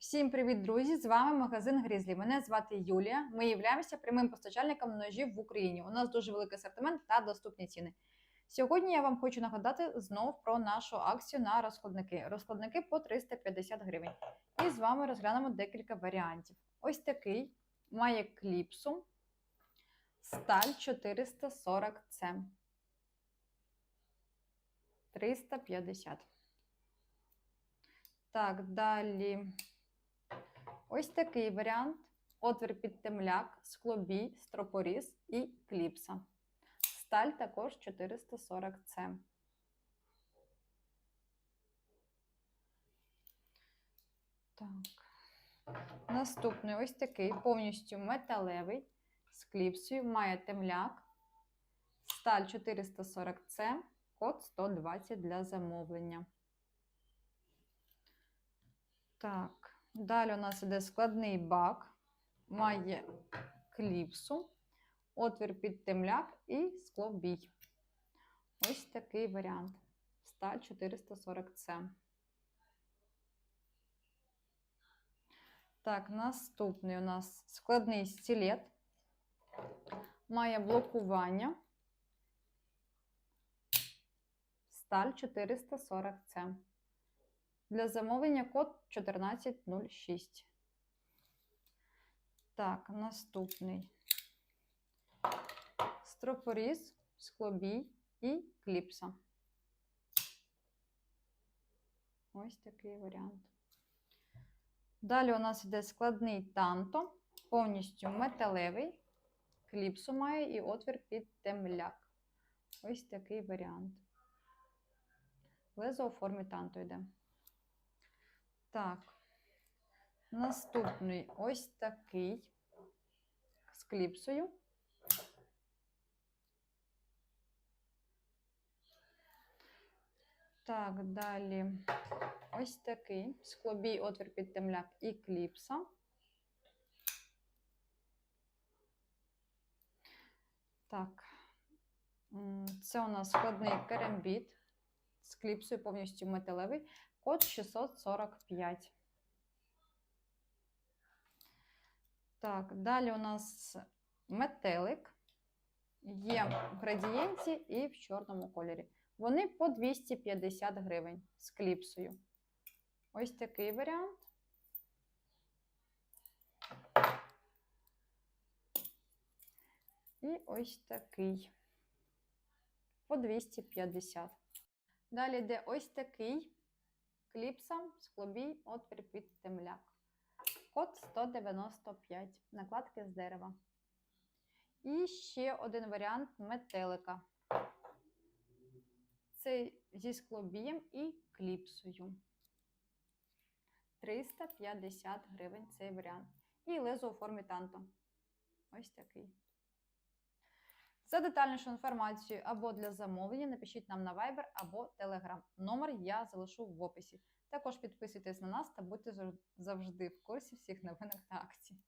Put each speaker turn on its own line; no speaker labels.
Всім привіт, друзі! З вами магазин Грізлі. Мене звати Юлія. Ми являємося прямим постачальником ножів в Україні. У нас дуже великий асортимент та доступні ціни. Сьогодні я вам хочу нагадати знов про нашу акцію на розкладники. Розкладники по 350 гривень. І з вами розглянемо декілька варіантів. Ось такий має кліпсу сталь 440 c 350. Так, далі. Ось такий варіант: отвір під темляк, склобій, стропоріз і кліпса. Сталь також 440 c Так. Наступний ось такий повністю металевий з кліпсою, має темляк, сталь 440 c код 120 для замовлення. Так. Далі у нас іде складний бак, має кліпсу, отвір під темляк і склобій. Ось такий варіант. Сталь 440 c Так, наступний у нас складний стілет. Має блокування. Сталь 440 c для замовлення код 1406. Так, наступний стропоріз, склобій і кліпса. Ось такий варіант. Далі у нас йде складний танто, повністю металевий, кліпсу має і отвір під темляк. Ось такий варіант. Лезо у формі танто йде. Так, наступний. Ось такий. З кліпсою. Так, далі. Ось такий. Склобій отвір під темляк і кліпса. Так, це у нас складний керамбіт з кліпсою повністю металевий. Код 645. Так, далі у нас метелик. Є в градієнті і в чорному кольорі. Вони по 250 гривень з кліпсою. Ось такий варіант. І ось такий. По 250. Далі йде ось такий кліпса, склобій, отвір під темляк. Код 195. Накладки з дерева. І ще один варіант метелика. Це зі склобієм і кліпсою. 350 гривень цей варіант. І лезо у формі танто. Ось такий. За детальнішу інформацію або для замовлення напишіть нам на Viber або Telegram. Номер я залишу в описі. Також підписуйтесь на нас та будьте завжди в курсі всіх новинок та акцій.